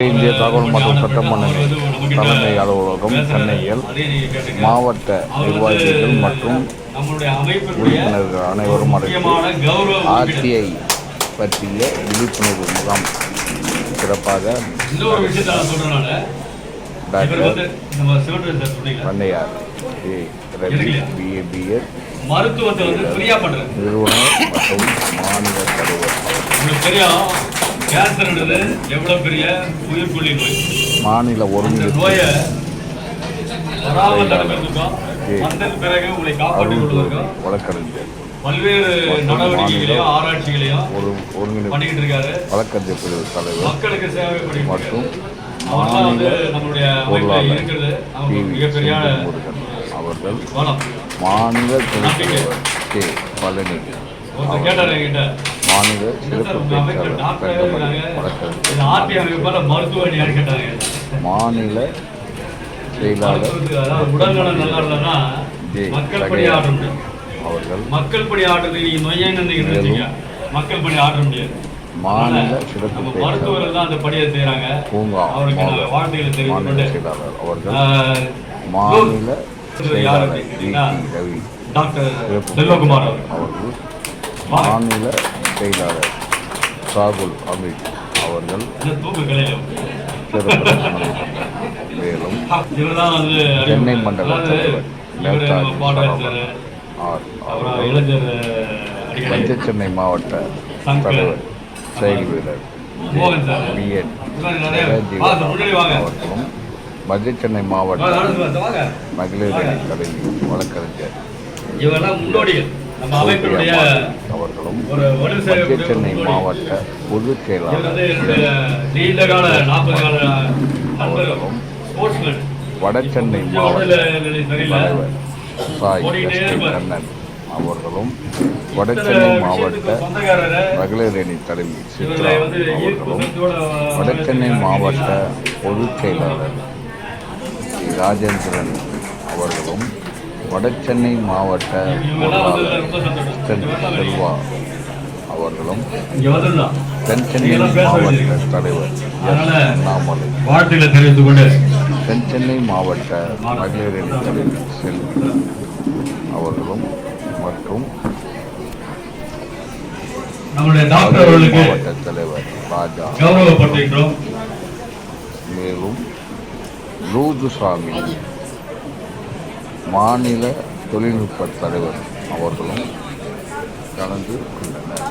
இந்திய தகவல் மற்றும் சட்டமன்ற தலைமை அலுவலகம் சென்னையில் மாவட்ட நிர்வாகிகள் மற்றும் உறுப்பினர்கள் அனைவரும் அழைத்து ஆர்டிஐ பற்றிய விழிப்புணர்வு முகாம் சிறப்பாக டாக்டர் பண்ணையார் ஏ. ரவி பிஏ பிஎட் மருத்துவத்தை வந்து ஃப்ரீயா பண்றது. நிறுவனர் மற்றும் மாநில தலைவர். கேன்சர்ன்றது எவ்வளவு பெரிய உயிர்கொல்லி நோய். மாநில நோயை வராமல் தடுக்கிறதுக்கும். வந்த பிறகு உங்களை காப்பாற்றிக் கொள்வதற்கும் வழக்கறிஞர். பல்வேறு நடவடிக்கைகளையும் ஆராய்ச்சிகளையும் ஒரு பண்ணிக்கிட்டு இருக்காரு வழக்கறிஞர் தலைவர் மக்களுக்கு சேவை மற்றும் அமைப்பில் பொருளாளர் அவர்கள் மாநில தலைவர் கே. பழனி கேட்டார் என்கிட்ட மாநில சிறப்பு பேச்சாளர் தங்கமணி வழக்கறிஞர் மாநில செயலாளர் ஜே. மக்கள் படி ஆட முடியும் அவர்கள் மக்கள் படி ஆடுறது நீங்க நொய்யன்னு இருந்துச்சுங்க மக்கள் படி ஆட முடியாது. மாநில சிறப்பு மருத்துவர்கள் தான் அந்த படியை செய்யறாங்க பூங்கா அவருக்கு மாநில கொண்டு செயலாளர் அவர்கள் மாநில யார் செயலாளர் ரவி டாக்டர் செல்வகுமார் அவர் அவர்கள் மாநில செயலாளர் சாகுல் அமித் அவர்கள். மேலும் சென்னை. மண்டல தலைவர் நேதாஜி ஆர் அவர்கள் மத்திய சென்னை மாவட்ட தலைவர் செயல் வீரர் முன்னாடி வாங்க. அவர்களும் மத்திய சென்னை மாவட்ட மகளிர் தலைவி வழக்கறிஞர். இவரெல்லாம் முன்னோடிகள். நம்ம அமைப்பினுடைய அவர்களும் மத்திய சென்னை மாவட்ட பொதுச் செயலாளர் ஸ்போர்ட்ஸ்மேன் வடசென்னை மாவட்ட தலைவர் சாய். கண்ணன் அவர்களும் வடசென்னை மாவட்ட மகளிர் அணி சித்ரா ஈர்ப்பு அவர்களும் வடசென்னை மாவட்ட பொதுச் செயலாளர் ராஜேந்திரன் அவர்களும் வடசென்னை மாவட்ட. செல்வா அவர்களும் தென்சென்னை மாவட்ட. தலைவர் கொண்டு தென்சென்னை மாவட்ட மகளிர் தலைவர் செல்வி அவர்களும் மற்றும் மாவட்ட தலைவர் ராஜா மேலும் லூதுசாமி மாநில தொழில்நுட்ப தலைவர் அவர்களும் கலந்து கொண்டனர்.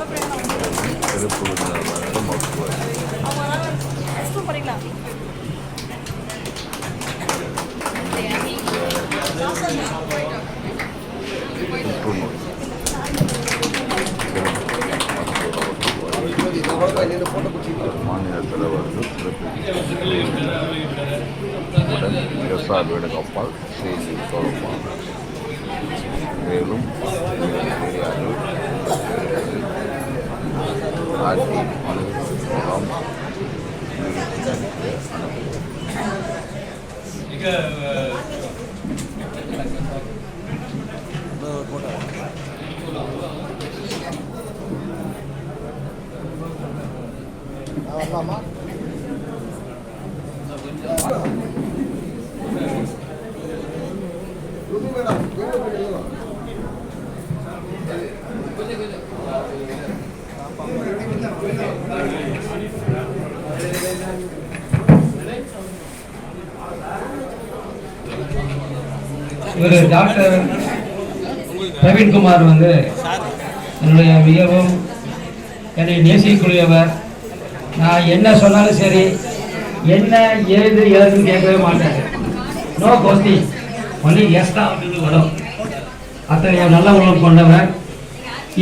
சிறப்பு விருந்தினராக மருத்துவர் மாநில தலைவர்கள் சிறப்பு உடன் எஸ்ஆர் வேணுகோபால் செய்தி தொடர்பாளர் மேலும் தெரியாது ஆர்டி மூலம் மிக இவர் டாக்டர் பிரவீன்குமார் வந்து என்னுடைய மிகவும் என்னை நேசிக்கக்கூடியவர். நான் என்ன சொன்னாலும் சரி என்ன ஏது எதுன்னு கேட்கவே மாட்டேன் நோ கோஸ்டி ஒன்லி எஸ் தான் அப்படின்னு வரும். அத்தகைய நல்ல உணவு கொண்டவர்.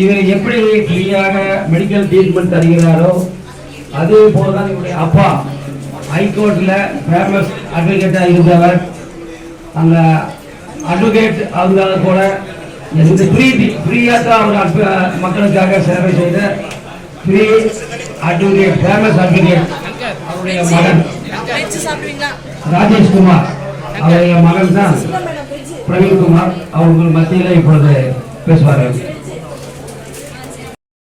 இவர் எப்படி ஃப்ரீயாக மெடிக்கல் ட்ரீட்மெண்ட் தருகிறாரோ அதே போல தான் இவருடைய அப்பா ஹைகோர்ட்டில் ஃபேமஸ் அட்வொகேட்டாக இருந்தவர். அந்த அட்வொகேட் அவங்களால கூட எந்த ஃப்ரீ ஃப்ரீயாக தான் அவர் மக்களுக்காக சேவை செய்த ஃப்ரீ அட்வொகேட் ஃபேமஸ் அட்வொகேட் அவருடைய மகன் ராஜேஷ்குமார். அவருடைய மகன் தான் பிரவீன்குமார் அவர்கள் மத்தியில் இப்பொழுது பேசுவார்கள்.